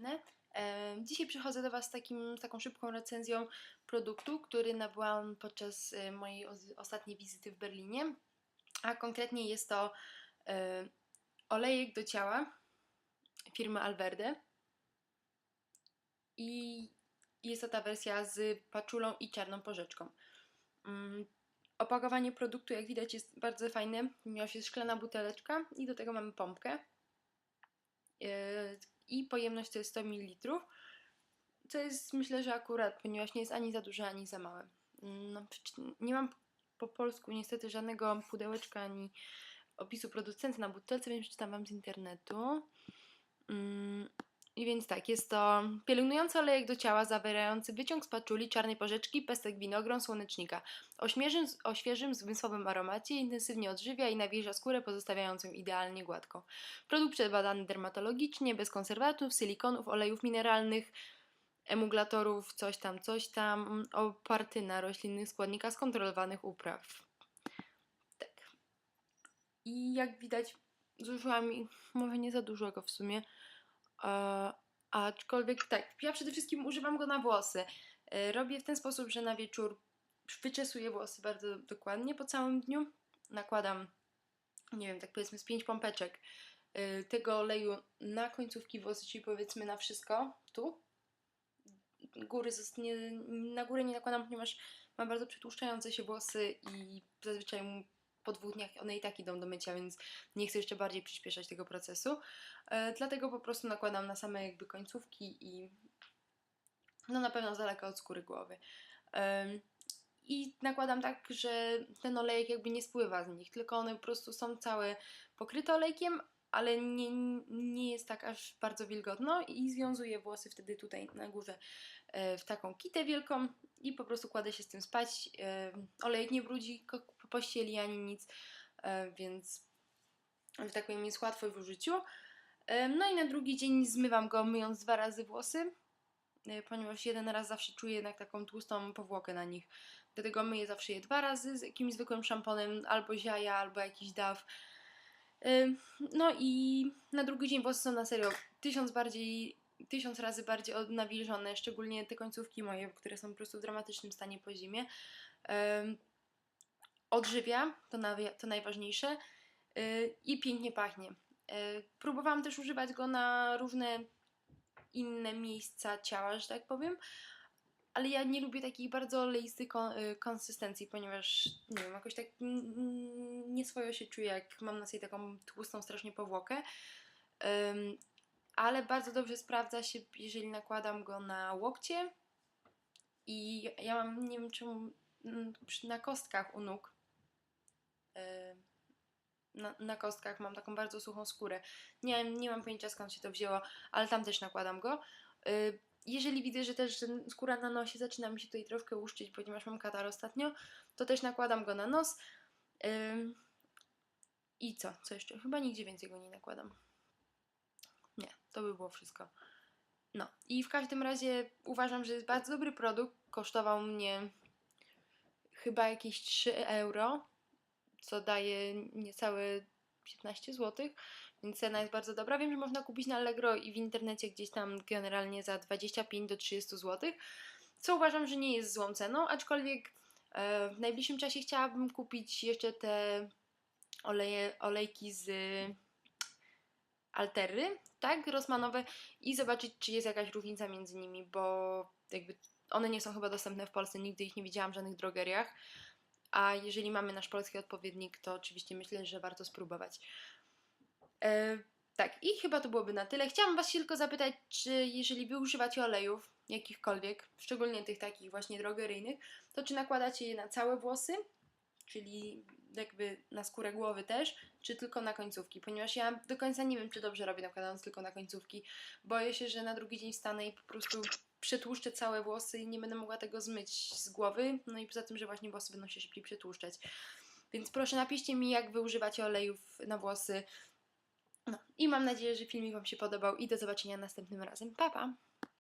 dziewczyny. Dzisiaj przychodzę do Was z, takim, z taką szybką recenzją produktu, który nabyłam podczas e, mojej os- ostatniej wizyty w Berlinie. A konkretnie jest to e, olejek do ciała firmy Alverde. I jest to ta wersja z paczulą i czarną porzeczką. Mm, Opakowanie produktu, jak widać, jest bardzo fajne. Ponieważ jest szklana buteleczka i do tego mamy pompkę. I pojemność to jest 100 ml. Co jest, myślę, że akurat, ponieważ nie jest ani za duże, ani za małe. Mm, No, nie mam po polsku niestety żadnego pudełeczka ani opisu producenta na butelce, więc przeczytam Wam z internetu. Mm, I więc tak, jest to pielęgnujący olejek do ciała zawierający wyciąg z paczuli, czarnej porzeczki, pestek winogron, słonecznika. O świeżym, o świeżym, zmysłowym aromacie intensywnie odżywia i nawilża skórę, pozostawiając ją idealnie gładką. Produkt przebadany dermatologicznie, bez konserwatów, silikonów, olejów mineralnych, emulgatorów, coś tam, coś tam, oparty na roślinnych składnikach skontrolowanych upraw. Tak. I jak widać, zużyłam może nie za dużo go w sumie. E, aczkolwiek tak, ja przede wszystkim używam go na włosy. E, robię w ten sposób, że na wieczór wyczesuję włosy bardzo dokładnie po całym dniu. Nakładam, nie wiem, tak powiedzmy z pięć pompeczek e, tego oleju na końcówki włosy, czyli powiedzmy na wszystko, tu. Góry nie, na górę nie nakładam, ponieważ mam bardzo przetłuszczające się włosy i zazwyczaj po dwóch dniach one i tak idą do mycia, więc nie chcę jeszcze bardziej przyspieszać tego procesu. E, dlatego po prostu nakładam na same jakby końcówki i no na pewno z daleka od skóry głowy. I nakładam tak, że ten olejek jakby nie spływa z nich, tylko one po prostu są całe pokryte olejkiem, ale nie, nie jest tak aż bardzo wilgotno i związuję włosy wtedy tutaj na górze e, w taką kitę wielką i po prostu kładę się z tym spać. E, Olejek nie brudzi pościeli ani nic, e, więc że tak powiem jest łatwo w użyciu. E, No i na drugi dzień zmywam go myjąc dwa razy włosy, e, ponieważ jeden raz zawsze czuję jednak taką tłustą powłokę na nich. Dlatego myję zawsze je dwa razy z jakimś zwykłym szamponem, albo ziaja, albo jakiś daw. No i na drugi dzień włosy są na serio tysiąc bardziej, tysiąc razy bardziej nawilżone, szczególnie te końcówki moje, które są po prostu w dramatycznym stanie po zimie. Odżywia, to, to najważniejsze, y, i pięknie pachnie. Y, Próbowałam też używać go na różne inne miejsca ciała, że tak powiem, ale ja nie lubię takich bardzo oleistych kon- y, konsystencji, ponieważ nie wiem, jakoś tak nieswojo się czuję, jak mam na sobie taką tłustą strasznie powłokę. Ym, ale bardzo dobrze sprawdza się, jeżeli nakładam go na łokcie i ja mam, nie wiem czemu, mm, na kostkach u nóg na, na kostkach mam taką bardzo suchą skórę. Nie, nie mam pojęcia skąd się to wzięło, ale tam też nakładam go. Y, Jeżeli widzę, że też skóra na nosie zaczyna mi się tutaj troszkę łuszczyć, ponieważ mam katar ostatnio, to też nakładam go na nos. Ym, I co? Co jeszcze? Chyba nigdzie więcej go nie nakładam. Nie, to by było wszystko. No i w każdym razie uważam, że jest bardzo dobry produkt. Kosztował mnie chyba jakieś 3 euro co daje niecałe 15 zł, więc cena jest bardzo dobra. Wiem, że można kupić na Allegro i w internecie gdzieś tam generalnie za 25 do 30 zł, co uważam, że nie jest złą ceną, aczkolwiek e, w najbliższym czasie chciałabym kupić jeszcze te oleje, olejki z Altery, tak, rosmanowe i zobaczyć, czy jest jakaś różnica między nimi, bo jakby one nie są chyba dostępne w Polsce, nigdy ich nie widziałam w żadnych drogeriach. A jeżeli mamy nasz polski odpowiednik, to oczywiście myślę, że warto spróbować. E, tak, i chyba to byłoby na tyle. Chciałam Was tylko zapytać, czy jeżeli Wy używacie olejów, jakichkolwiek, szczególnie tych takich właśnie drogeryjnych, to czy nakładacie je na całe włosy, czyli jakby na skórę głowy też, czy tylko na końcówki? Ponieważ ja do końca nie wiem, czy dobrze robię nakładając tylko na końcówki. Boję się, że na drugi dzień wstanę i po prostu przetłuszczę całe włosy i nie będę mogła tego zmyć z głowy. No i poza tym, że właśnie włosy będą się szybciej przetłuszczać. Więc proszę napiszcie mi, jak wy używacie olejów na włosy. No i mam nadzieję, że filmik Wam się podobał i do zobaczenia następnym razem. Pa, pa!